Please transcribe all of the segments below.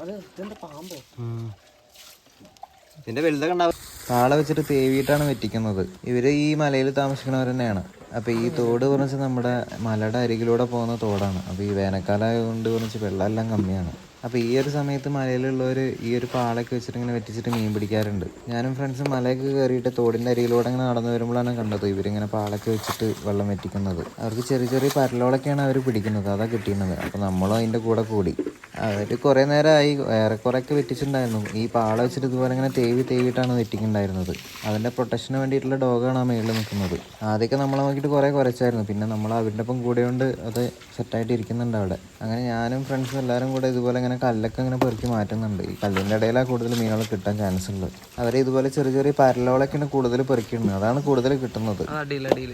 അത് ഇതെന്താ പാമ്പോ? ഇതിന്റെ വലുതൊക്കെ ഉണ്ടാവും. കാള വെച്ചിട്ട് തേവിയിട്ടാണ് വെറ്റിക്കുന്നത്. ഇവർ ഈ മലയിൽ താമസിക്കുന്നവർ തന്നെയാണ്. അപ്പൊ ഈ തോട് കുറച്ച് നമ്മുടെ മലയുടെ അരികിലൂടെ പോകുന്ന തോടാണ്. അപ്പൊ ഈ വേനൽക്കാലം ആയതുകൊണ്ട് കുറച്ച് വെള്ളമെല്ലാം കമ്മിയാണ്. അപ്പൊ ഈ ഒരു സമയത്ത് മലയിലുള്ളവർ ഈ ഒരു പാളൊക്കെ വെച്ചിട്ട് ഇങ്ങനെ വെറ്റിച്ചിട്ട് മീൻ പിടിക്കാറുണ്ട്. ഞാനും ഫ്രണ്ട്സും മലയൊക്കെ കയറിയിട്ട് തോടിന്റെ അരിയിലൂടെ ഇങ്ങനെ നടന്നു വരുമ്പോഴാണ് കണ്ടത് ഇവരിങ്ങനെ പാളൊക്കെ വെച്ചിട്ട് വെള്ളം വെറ്റിക്കുന്നത്. അവർക്ക് ചെറിയ ചെറിയ പരലോളൊക്കെയാണ് അവർ പിടിക്കുന്നത്. അതാ കിട്ടിയിരുന്നത്. അപ്പോൾ നമ്മളും അതിന്റെ കൂടെ കൂടി. അവർ കുറേ നേരമായി ഏറെക്കുറെയൊക്കെ വെറ്റിച്ചിട്ടുണ്ടായിരുന്നു ഈ പാള വെച്ചിട്ട് ഇതുപോലെ ഇങ്ങനെ തേവി തേവിയിട്ടാണ് വെറ്റിക്കുണ്ടായിരുന്നത് അതിന്റെ പ്രൊട്ടക്ഷന് വേണ്ടിയിട്ടുള്ള ഡോഗാണ് ആ മേളിൽ നിൽക്കുന്നത്. ആദ്യമൊക്കെ നമ്മളെ നോക്കിയിട്ട് കുറേ കുറച്ചായിരുന്നു പിന്നെ നമ്മൾ അവരുടെ ഒപ്പം കൂടെ കൊണ്ട് അത് സെറ്റായിട്ട് ഇരിക്കുന്നുണ്ട് അവിടെ. അങ്ങനെ ഞാനും ഫ്രണ്ട്സും എല്ലാവരും കൂടെ ഇതുപോലെ ഇങ്ങനെ കല്ലൊക്കെ ഇങ്ങനെ പെറുക്കി മാറ്റുന്നുണ്ട്. ഈ കല്ലിന്റെ ഇടയിലാണ് കൂടുതൽ മീനുകൾ കിട്ടാൻ ചാൻസ് ഉള്ളത്. അവർ ഇതുപോലെ ചെറിയ ചെറിയ പരലോളൊക്കെയാണ് കൂടുതൽ പെറുക്കിയിടുന്നത്. അതാണ് കൂടുതൽ കിട്ടുന്നത്. അടിയിൽ അടിയിൽ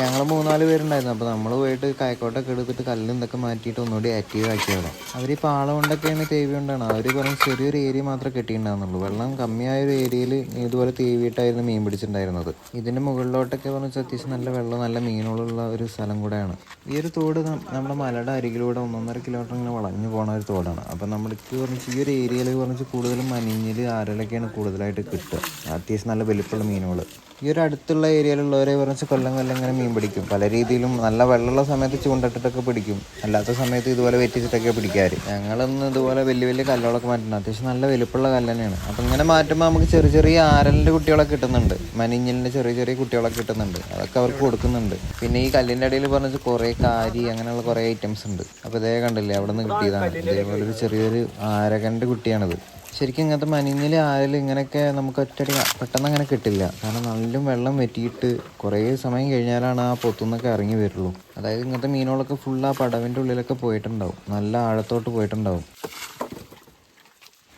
ഞങ്ങൾ മൂന്നാൽ പേരുണ്ടായിരുന്നു. അപ്പോൾ നമ്മൾ പോയിട്ട് കായക്കോട്ടൊക്കെ എടുത്തിട്ട് കല്ലും ഇതൊക്കെ മാറ്റിയിട്ട് ഒന്നുകൂടി ആക്റ്റീവ് ആക്കി അവിടെ അവർ ഈ പാള കൊണ്ടൊക്കെയാണ് തേവി കൊണ്ടാണ് അവർ പറഞ്ഞ ചെറിയൊരു ഏരിയ മാത്രമേ കെട്ടിയിട്ടുണ്ടാകുന്നുള്ളൂ വെള്ളം കമ്മിയായ ഒരു ഏരിയയിൽ ഇതുപോലെ തേവിയിട്ടായിരുന്നു മീൻ പിടിച്ചിട്ടുണ്ടായിരുന്നത്. ഇതിന്റെ മുകളിലോട്ടൊക്കെ പറഞ്ഞാൽ അത്യാവശ്യം നല്ല വെള്ളം നല്ല മീനുകളുള്ള ഒരു സ്ഥലം കൂടെയാണ്. ഈ ഒരു തോട് നമ്മുടെ മലയുടെ അരികിലൂടെ ഒന്നൊന്നര കിലോമീറ്റർ ഇങ്ങനെ വളഞ്ഞു പോണ ഒരു തോടാണ്. അപ്പോൾ നമ്മൾക്ക് പറഞ്ഞാൽ ഈ ഒരു ഏരിയയിൽ പറഞ്ഞാൽ കൂടുതലും മനിഞ്ഞിൽ ആരലൊക്കെയാണ് കൂടുതലായിട്ട് കിട്ടുക. അത്യാവശ്യം നല്ല വലിപ്പമുള്ള മീനുകൾ ഈ ഒരു അടുത്തുള്ള ഏരിയയിലുള്ളവരെ കുറച്ച് കൊല്ലം കൊല്ലം ഇങ്ങനെ മീൻ പിടിക്കും. പല രീതിയിലും നല്ല വെള്ളമുള്ള സമയത്ത് ചൂണ്ടിട്ടിട്ടൊക്കെ പിടിക്കും. അല്ലാത്ത സമയത്ത് ഇതുപോലെ വെറ്റിച്ചിട്ടൊക്കെ പിടിക്കാറ്. ഞങ്ങളൊന്ന് ഇതുപോലെ വലിയ വലിയ കല്ലുകളൊക്കെ മാറ്റുന്നത് അത്യാവശ്യം നല്ല വലുപ്പുള്ള കല്ല് തന്നെയാണ് അപ്പം ഇങ്ങനെ മാറ്റുമ്പോൾ നമുക്ക് ചെറിയ ചെറിയ ആരലിന്റെ കുട്ടികളൊക്കെ കിട്ടുന്നുണ്ട്. മനിഞ്ഞലിന്റെ ചെറിയ ചെറിയ കുട്ടികളൊക്കെ കിട്ടുന്നുണ്ട്. അതൊക്കെ അവർക്ക് കൊടുക്കുന്നുണ്ട്. പിന്നെ ഈ കല്ലിന്റെ ഇടയിൽ പറഞ്ഞാൽ കുറേ കാരി അങ്ങനെയുള്ള കുറേ ഐറ്റംസ് ഉണ്ട്. അപ്പോൾ ഇതേ കണ്ടില്ലേ? അവിടെ നിന്ന് കിട്ടിയതാണ്. ഇതേപോലെ ഒരു ചെറിയൊരു ആരകന്റെ കുട്ടിയാണിത്. ശരിക്കും ഇങ്ങനത്തെ മനിഞ്ഞിൽ ആയാൽ ഇങ്ങനെയൊക്കെ നമുക്ക് ഒറ്റടി പെട്ടെന്ന് അങ്ങനെ കിട്ടില്ല. കാരണം നല്ല വെള്ളം വെറ്റിയിട്ട് കുറേ സമയം കഴിഞ്ഞാലാണ് ആ പൊത്തുനിന്നൊക്കെ ഇറങ്ങി വരുള്ളൂ. അതായത് ഇങ്ങനത്തെ മീനുകളൊക്കെ ഫുൾ ആ പടവിന്റെ ഉള്ളിലൊക്കെ പോയിട്ടുണ്ടാവും. നല്ല ആഴത്തോട്ട് പോയിട്ടുണ്ടാവും.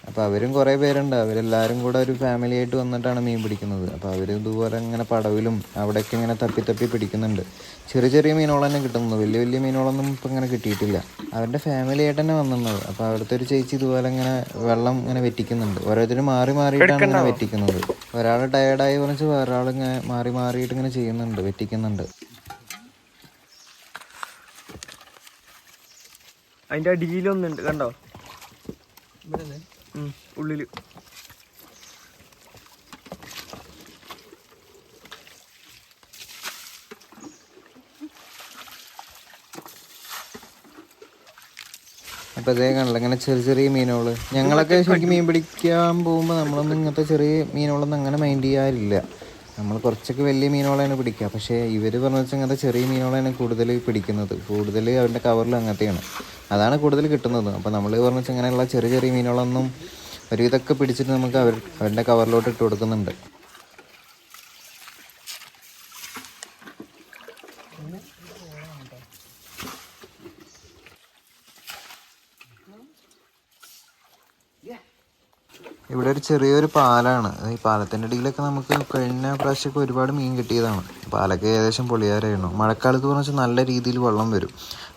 അപ്പോൾ അവരും കുറേ പേരുണ്ട്. അവരെല്ലാവരും കൂടെ ഒരു ഫാമിലി ആയിട്ട് വന്നിട്ടാണ് മീൻ പിടിക്കുന്നത്. അപ്പോൾ അവർ ഇതുപോലെ ഇങ്ങനെ പടവിലും അവിടെയൊക്കെ ഇങ്ങനെ തപ്പി തപ്പി പിടിക്കുന്നുണ്ട്. ചെറിയ ചെറിയ മീനുകൾ തന്നെ കിട്ടുന്നു വലിയ വലിയ മീനുകളൊന്നും ഇപ്പം ഇങ്ങനെ കിട്ടിയിട്ടില്ല. അവരുടെ ഫാമിലി ആയിട്ട് തന്നെ വന്നിരുന്നത് അപ്പോൾ അവിടുത്തെ ഒരു ചേച്ചി ഇതുപോലെ ഇങ്ങനെ വെള്ളം ഇങ്ങനെ വെറ്റിക്കുന്നുണ്ട്. ഓരോരുത്തരും മാറി മാറിയിട്ടാണ് ഇങ്ങനെ വെറ്റിക്കുന്നത്. ഒരാൾ ടയേർഡായി പറഞ്ഞ് വേറൊരാൾ ഇങ്ങനെ മാറി മാറിയിട്ട് ഇങ്ങനെ ചെയ്യുന്നുണ്ട്. വെറ്റിക്കുന്നുണ്ട്. അതിന്റെ അടിയിലൊന്നുണ്ട്. കണ്ടോ? ഉം, ഉള്ളിൽ. അപ്പോൾ അതേ കാണില്ല ഇങ്ങനെ ചെറിയ ചെറിയ മീനുകൾ ഞങ്ങളൊക്കെ ശരിക്കും മീൻ പിടിക്കാൻ പോകുമ്പോൾ നമ്മളൊന്നും ഇങ്ങനത്തെ ചെറിയ മീനുകളൊന്നും അങ്ങനെ മൈൻഡ് ചെയ്യാറില്ല. നമ്മൾ കുറച്ചൊക്കെ വലിയ മീനുകളാണ് പിടിക്കുക. പക്ഷേ ഇവർ പറഞ്ഞ വെച്ചാൽ അങ്ങനത്തെ ചെറിയ മീനുകളാണ് കൂടുതൽ പിടിക്കുന്നത്. കൂടുതൽ അവരുടെ കവറിൽ അങ്ങനത്തെയാണ്. അതാണ് കൂടുതൽ കിട്ടുന്നത്. അപ്പോൾ നമ്മൾ പറഞ്ഞു വെച്ചാൽ ഇങ്ങനെയുള്ള ചെറിയ ചെറിയ മീനുകളൊന്നും ഒരു ഇതൊക്കെ പിടിച്ചിട്ട് നമുക്ക് അവർ അവരുടെ കവറിലോട്ട് ഇട്ട് കൊടുക്കുന്നുണ്ട്. ഇവിടെ ഒരു ചെറിയൊരു പാലാണ്. ഈ പാലത്തിന്റെ അടിയിലൊക്കെ നമുക്ക് കഴിഞ്ഞ പ്രാവശ്യമൊക്കെ ഒരുപാട് മീൻ കിട്ടിയതാണ്. പാലൊക്കെ ഏകദേശം പൊളിയാറായിരുന്നു. മഴക്കാലത്ത് പറഞ്ഞാൽ നല്ല രീതിയിൽ വെള്ളം വരും.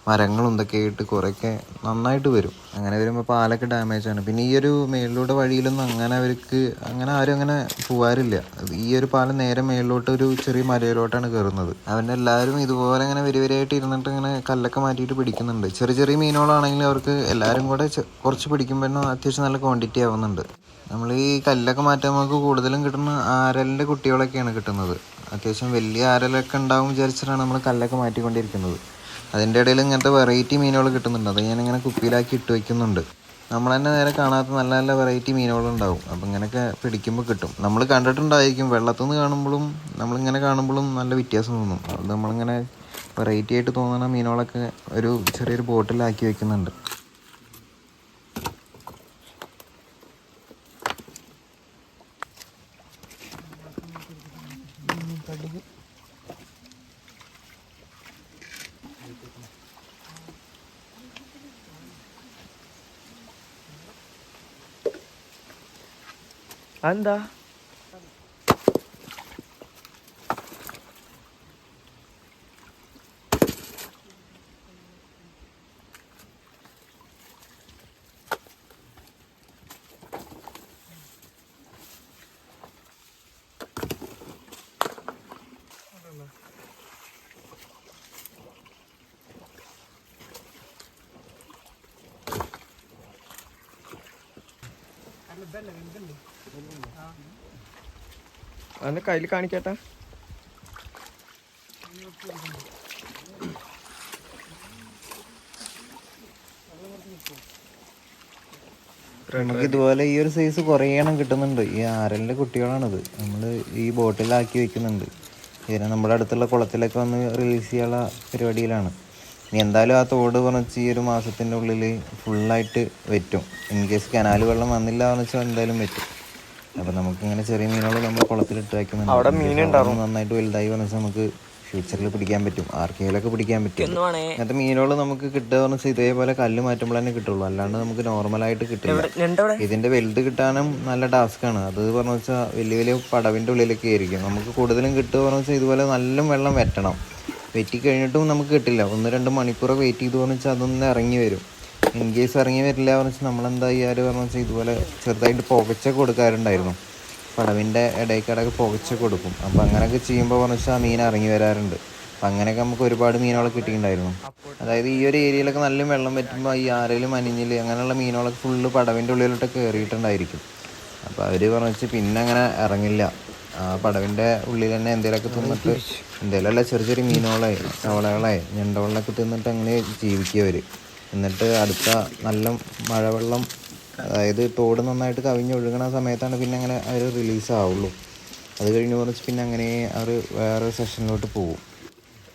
മരങ്ങളും ഇതൊക്കെ ആയിട്ട് കുറേയൊക്കെ നന്നായിട്ട് വരും. അങ്ങനെ വരുമ്പോൾ പാലൊക്കെ ഡാമേജ് ആണ്. പിന്നെ ഈ ഒരു മേളിലൂടെ വഴിയിലൊന്നും അങ്ങനെ അവർക്ക് അങ്ങനെ ആരും അങ്ങനെ പോവാറില്ല. ഈ ഒരു പാലം നേരെ മേളിലോട്ട് ഒരു ചെറിയ മലയിലോട്ടാണ് കയറുന്നത് അവന്റെ എല്ലാവരും ഇതുപോലെ അങ്ങനെ വരിവരിയായിട്ട് ഇരുന്നിട്ട് ഇങ്ങനെ കല്ലൊക്കെ മാറ്റിയിട്ട് പിടിക്കുന്നുണ്ട്. ചെറിയ ചെറിയ മീനുകളാണെങ്കിൽ അവർക്ക് എല്ലാവരും കൂടെ കുറച്ച് പിടിക്കുമ്പോൾ അത്യാവശ്യം നല്ല ക്വാണ്ടിറ്റി ആവുന്നുണ്ട്. നമ്മൾ ഈ കല്ലൊക്കെ മാറ്റാൻ നമുക്ക് കൂടുതലും കിട്ടുന്ന ആരലിന്റെ കുട്ടികളൊക്കെയാണ് കിട്ടുന്നത്. അത്യാവശ്യം വലിയ ആരലൊക്കെ ഉണ്ടാവും വിചാരിച്ചിട്ടാണ് നമ്മൾ കല്ലൊക്കെ മാറ്റിക്കൊണ്ടിരിക്കുന്നത്. അതിന്റെ ഇടയിൽ ഇങ്ങനത്തെ വെറൈറ്റി മീനുകൾ കിട്ടുന്നുണ്ട്. അത് ഞാനിങ്ങനെ കുപ്പിയിലാക്കി ഇട്ട് വയ്ക്കുന്നുണ്ട് നമ്മൾ തന്നെ നേരെ കാണാത്ത നല്ല നല്ല വെറൈറ്റി മീനുകളുണ്ടാവും അപ്പം ഇങ്ങനെയൊക്കെ പിടിക്കുമ്പോൾ കിട്ടും. നമ്മൾ കണ്ടിട്ടുണ്ടായിരിക്കും. വെള്ളത്തിൽ നിന്ന് കാണുമ്പോഴും നമ്മളിങ്ങനെ കാണുമ്പോഴും നല്ല വ്യത്യാസം തോന്നും. അത് നമ്മളിങ്ങനെ വെറൈറ്റി ആയിട്ട് തോന്നുന്ന മീനുകളൊക്കെ ഒരു ചെറിയൊരു ബോട്ടിലാക്കി വെക്കുന്നുണ്ട്. 안다. അതിന്റെ കയ്യിൽ കാണിക്കട്ടെ നമുക്ക് ഇതുപോലെ ഈ ഒരു സൈസ് കുറേ എണ്ണം കിട്ടുന്നുണ്ട്. ഈ ആരലിന്റെ കുട്ടികളാണിത്. നമ്മൾ ഈ ബോട്ടിലാക്കി വെക്കുന്നുണ്ട്. ഇതിനെ നമ്മുടെ അടുത്തുള്ള കുളത്തിലൊക്കെ വന്ന് റിലീസ് ചെയ്യാനുള്ള പരിപാടിയിലാണ്. ഇനി എന്തായാലും ആ തോട് പറഞ്ഞ് ഈ ഒരു മാസത്തിന്റെ ഉള്ളിൽ ഫുള്ളായിട്ട് വറ്റും. ഇൻ കേസ് കനാൽ വെള്ളം വന്നില്ല എന്ന് വെച്ചാൽ എന്തായാലും വറ്റും. അപ്പം നമുക്കിങ്ങനെ ചെറിയ മീനുകൾ നമ്മൾ കുളത്തിലിട്ട് വയ്ക്കുമ്പോൾ നന്നായിട്ട് വലുതായി പറഞ്ഞാൽ നമുക്ക് ഫ്യൂച്ചറിൽ പിടിക്കാൻ പറ്റും. ആർക്കെങ്കിലൊക്കെ പിടിക്കാൻ പറ്റും. അങ്ങനത്തെ മീനുകൾ നമുക്ക് കിട്ടുക എന്ന് വെച്ചാൽ ഇതേപോലെ കല്ല് മാറ്റുമ്പോൾ തന്നെ കിട്ടുള്ളൂ. അല്ലാണ്ട് നമുക്ക് നോർമലായിട്ട് കിട്ടില്ല. ഇവിടെ ഇതിന്റെ വലുത് കിട്ടാനും നല്ല ടാസ്ക് ആണ്. അത് പറഞ്ഞു വെച്ചാൽ വലിയ വലിയ പടവിന്റെ ഉള്ളിലൊക്കെ ആയിരിക്കും. നമുക്ക് കൂടുതലും കിട്ടുക പറഞ്ഞു വെച്ചാൽ ഇതുപോലെ നല്ല വെള്ളം വെട്ടണം. വെറ്റി കഴിഞ്ഞിട്ടും നമുക്ക് കിട്ടില്ല. ഒന്ന് രണ്ട് മണിക്കൂർ വെയിറ്റ് ചെയ്തു എന്ന് വെച്ചാൽ അതൊന്ന് ഇറങ്ങി വരും. ഇൻ കേസ് ഇറങ്ങി വരില്ല എന്ന് വെച്ചാൽ നമ്മളെന്താ ചെയ്യാറ് പറഞ്ഞു വെച്ചാൽ ഇതുപോലെ ചെറുതായിട്ട് പുകച്ച കൊടുക്കാറുണ്ടായിരുന്നു. പടവിന്റെ ഇടയ്ക്കിടയ്ക്ക് പുകച്ച കൊടുക്കും. അപ്പോൾ അങ്ങനെയൊക്കെ ചെയ്യുമ്പോൾ പറഞ്ഞു വെച്ചാൽ മീൻ ഇറങ്ങി വരാറുണ്ട്. അപ്പം അങ്ങനെയൊക്കെ നമുക്ക് ഒരുപാട് മീനുകളൊക്കെ കിട്ടിയിട്ടുണ്ടായിരുന്നു. അതായത് ഈ ഒരു ഏരിയയിലൊക്കെ നല്ല വെള്ളം പറ്റുമ്പോൾ ഈ ആരേലും അനിഞ്ഞിൽ അങ്ങനെയുള്ള മീനുകളൊക്കെ ഫുള്ള് പടവിന്റെ ഉള്ളിലോട്ട് കയറിയിട്ടുണ്ടായിരിക്കും അപ്പോൾ അവർ പറഞ്ഞു വെച്ചാൽ പിന്നെ അങ്ങനെ ഇറങ്ങില്ല. ആ പടവിന്റെ ഉള്ളിൽ തന്നെ എന്തെങ്കിലുമൊക്കെ തിന്നിട്ട് എന്തെങ്കിലുമല്ല ചെറിയ ചെറിയ മീനുകളെ തവളകളെ ഞണ്ടവെള്ളമൊക്കെ തിന്നിട്ട് അങ്ങനെ ജീവിക്കുക അവർ എന്നിട്ട് അടുത്ത നല്ല മഴവെള്ളം അതായത് തോട് നന്നായിട്ട് കവിഞ്ഞൊഴുകണ സമയത്താണ് പിന്നെ അങ്ങനെ അവർ റിലീസ് ആവുള്ളൂ അത് കഴിഞ്ഞ് കുറച്ച് പിന്നെ അങ്ങനെ അവർ വേറെ സെഷനിലോട്ട് പോകും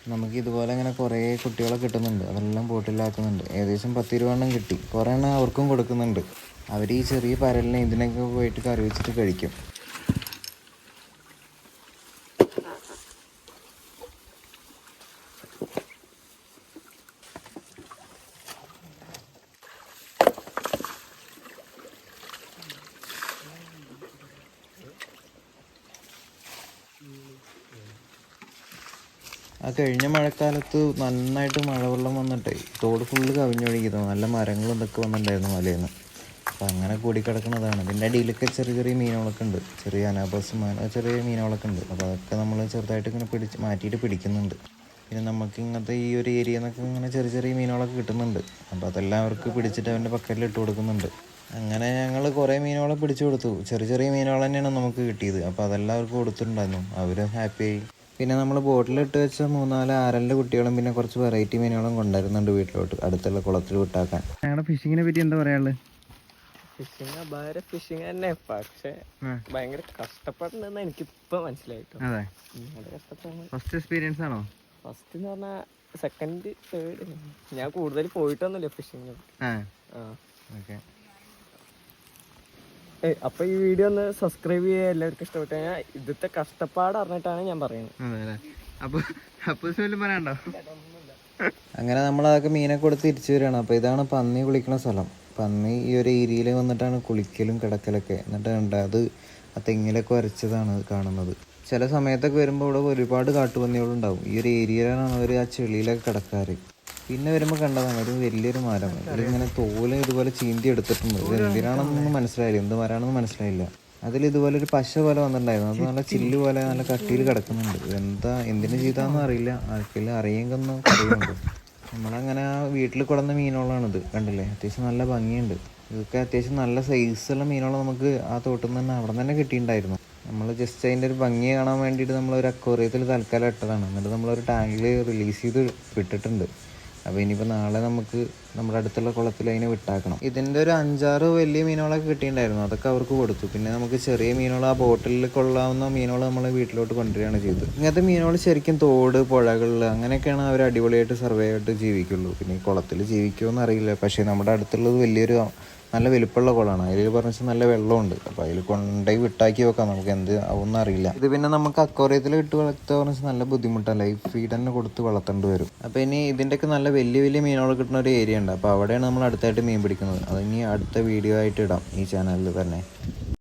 നമുക്ക് ഇതുപോലെ ഇങ്ങനെ കുറേ കുട്ടികളെ കിട്ടുന്നുണ്ട്. അതെല്ലാം ബോട്ടിലാക്കുന്നുണ്ട്. ഏകദേശം പത്ത് ഇരുപതെണ്ണം കിട്ടി. കുറേ എണ്ണം അവർക്കും കൊടുക്കുന്നുണ്ട്. അവർ ഈ ചെറിയ പരലിനെ ഇതിനൊക്കെ പോയിട്ട് കറി വെച്ചിട്ട് കഴിക്കും. ആ കഴിഞ്ഞ മഴക്കാലത്ത് നന്നായിട്ട് മഴവെള്ളം വന്നിട്ടേ തോട് ഫുള്ള് കവിഞ്ഞൊഴുകിയതോ. നല്ല മരങ്ങളും ഇതൊക്കെ വന്നിട്ടുണ്ടായിരുന്നു മലയിൽ നിന്ന് അപ്പം അങ്ങനെ കൂടിക്കിടക്കുന്നതാണ്. ഇതിന്റെ അടിയിലൊക്കെ ചെറിയ ചെറിയ മീനുകളൊക്കെ ഉണ്ട്. ചെറിയ അനാബസും ചെറിയ മീനുകളൊക്കെ ഉണ്ട്. അപ്പോൾ അതൊക്കെ നമ്മൾ ചെറുതായിട്ട് ഇങ്ങനെ പിടിച്ച് മാറ്റിയിട്ട് പിടിക്കുന്നുണ്ട്. പിന്നെ നമുക്ക് ഇങ്ങനത്തെ ഈ ഒരു ഏരിയയിൽ നിന്നൊക്കെ ഇങ്ങനെ ചെറിയ ചെറിയ മീനുകളൊക്കെ കിട്ടുന്നുണ്ട്. അപ്പോൾ അതെല്ലാം അവർക്ക് പിടിച്ചിട്ട് അവന്റെ പക്കലിൽ ഇട്ട് കൊടുക്കുന്നുണ്ട്. അങ്ങനെ ഞങ്ങൾ കുറേ മീനുകളെ പിടിച്ചു കൊടുത്തു. ചെറിയ ചെറിയ മീനുകൾ തന്നെയാണ് നമുക്ക് കിട്ടിയത്. അപ്പോൾ അതെല്ലാം അവർക്ക് കൊടുത്തിട്ടുണ്ടായിരുന്നു. അവരും ഹാപ്പിയായി പിന്നെ നമ്മൾ ബോട്ടിലിട്ട് വെച്ച മൂന്നാൽ ആരലിന്റെ കുട്ടികളും പിന്നെ കുറച്ച് വെറൈറ്റി മീനുകളും കൊണ്ടുവരുന്നുണ്ട് വീട്ടിലോട്ട് അടുത്തുള്ള കുളത്തിൽ വിട്ടാക്കാൻ. ഞങ്ങളുടെ ഫിഷിങ്ങിനെ പറ്റി എന്താ പറയാനുള്ളത് ഫിഷിങ് അപാര ഫിഷിങ് തന്നെ പക്ഷെ ഭയങ്കര കഷ്ടപ്പെടുന്നെന്ന് എനിക്ക് ഇപ്പൊ മനസ്സിലായിട്ടോ ഫസ്റ്റ് എക്സ്പീരിയൻസ് ആണോ? ഫസ്റ്റ് എന്ന് പറഞ്ഞാൽ സെക്കൻഡ് തേർഡ് ഞാൻ കൂടുതൽ പോയിട്ടൊന്നുമില്ല ഫിഷിങ്ങിന് അപ്പൊ ഈ വീഡിയോ ഒന്ന് സബ്സ്ക്രൈബ് ചെയ്യുക എല്ലാവർക്കും ഇഷ്ടപ്പെട്ടു കഴിഞ്ഞാൽ ഇതത്തെ കഷ്ടപ്പാട് അറിഞ്ഞിട്ടാണ് ഞാൻ പറയുന്നത്. അതെ അപ്പൊ അപ്പോൾ അപ്പോൾ പറയാണ്ടോ അങ്ങനെ നമ്മളതൊക്കെ മീനെ കൊടുത്ത് തിരിച്ചു വരികയാണ്. അപ്പോൾ ഇതാണ് പന്നി കുളിക്കുന്ന സ്ഥലം. പന്നി ഈ ഒരു ഏരിയയിൽ വന്നിട്ടാണ് കുളിക്കലും കിടക്കലൊക്കെ. എന്നിട്ട് ഉണ്ട് അത് ആ തെങ്ങിലൊക്കെ വരച്ചതാണ് കാണുന്നത്. ചില സമയത്തൊക്കെ വരുമ്പോൾ ഇവിടെ ഒരുപാട് കാട്ടുപന്നികളുണ്ടാവും. ഈ ഒരു ഏരിയയിലാണ് അവർ ആ ചെളിയിലൊക്കെ കിടക്കാറ്. പിന്നെ വരുമ്പോൾ കണ്ടതാണ് ഒരു വലിയൊരു മരം. ഇതിങ്ങനെ തോൽ ഇതുപോലെ ചീന്തി എടുത്തിട്ടുണ്ട്. എന്തിനാണെന്നൊന്നും മനസ്സിലായില്ല. എന്ത് മരമാണെന്ന് മനസ്സിലായില്ല. അതിൽ ഇതുപോലെ ഒരു പശ പോലെ വന്നിട്ടുണ്ടായിരുന്നു. അത് നല്ല ചില്ല് പോലെ നല്ല കട്ടിയിൽ കിടക്കുന്നുണ്ട്. എന്താ എന്തിനു ചെയ്താന്നും അറിയില്ല. ആർക്കെല്ലാം അറിയെങ്കിൽ അറിയുന്നുണ്ട് നമ്മളങ്ങനെ ആ വീട്ടിൽ കൊടുന്ന മീനുകളാണിത്. കണ്ടില്ലേ? അത്യാവശ്യം നല്ല ഭംഗിയുണ്ട്. ഇതൊക്കെ അത്യാവശ്യം നല്ല സൈസുള്ള മീനുകൾ നമുക്ക് ആ തോട്ടിൽ നിന്ന് തന്നെ അവിടെ തന്നെ കിട്ടിയിട്ടുണ്ടായിരുന്നു. നമ്മൾ ജസ്റ്റ് അതിന്റെ ഒരു ഭംഗി കാണാൻ വേണ്ടിയിട്ട് നമ്മൾ ഒരു അക്വറിയത്തിൽ തൽക്കാലം ഇട്ടതാണ്. എന്നിട്ട് നമ്മളൊരു ടാങ്കിൽ റിലീസ് ചെയ്ത് വിട്ടിട്ടുണ്ട് അപ്പോൾ ഇനിയിപ്പോൾ നാളെ നമുക്ക് നമ്മുടെ അടുത്തുള്ള കുളത്തിൽ അതിനെ വിട്ടാക്കണം. ഇതിന്റെ ഒരു അഞ്ചാറ് വലിയ മീനുകളൊക്കെ കിട്ടിയിട്ടുണ്ടായിരുന്നു. അതൊക്കെ അവർക്ക് കൊടുത്തു. പിന്നെ നമുക്ക് ചെറിയ മീനുകൾ ആ ബോട്ടിൽ കൊള്ളാവുന്ന മീനുകൾ നമ്മൾ വീട്ടിലോട്ട് കൊണ്ടുവരികയാണ് ചെയ്തത്. ഇങ്ങനത്തെ മീനുകൾ ശരിക്കും തോട് പുഴകളിൽ അങ്ങനെയൊക്കെയാണ് അവർ അടിപൊളിയായിട്ട് സർവേ ആയിട്ട് ജീവിക്കുള്ളൂ. പിന്നെ ഈ കുളത്തിൽ ജീവിക്കുമോ എന്നറിയില്ല പക്ഷേ നമ്മുടെ അടുത്തുള്ളത് വലിയൊരു നല്ല വലുപ്പമുള്ള കുളമാണ്. അതിൽ പറഞ്ഞാൽ നല്ല വെള്ളമുണ്ട്. അപ്പോൾ അതിൽ കൊണ്ടുപോയി വിട്ടാക്കി വെക്കാം. നമുക്ക് എന്ത് ആവുമെന്ന് അറിയില്ല. ഇത് പിന്നെ നമുക്ക് അക്വറിയത്തിൽ ഇട്ട് വളർത്തുക പറഞ്ഞാൽ നല്ല ബുദ്ധിമുട്ടാണ് ലൈഫ് ഫീഡ് തന്നെ കൊടുത്ത് വളർത്തേണ്ടി വരും. അപ്പോൾ ഇനി ഇതിന്റെയൊക്കെ നല്ല വലിയ വലിയ മീനുകൾ കിട്ടുന്ന ഒരു ഏരിയ ഉണ്ട്. അപ്പോൾ അവിടെയാണ് നമ്മൾ അടുത്തായിട്ട് മീൻ പിടിക്കുന്നത്. അത് ഇനി അടുത്ത വീഡിയോ ആയിട്ട് ഇടാം ഈ ചാനലിൽ തന്നെ.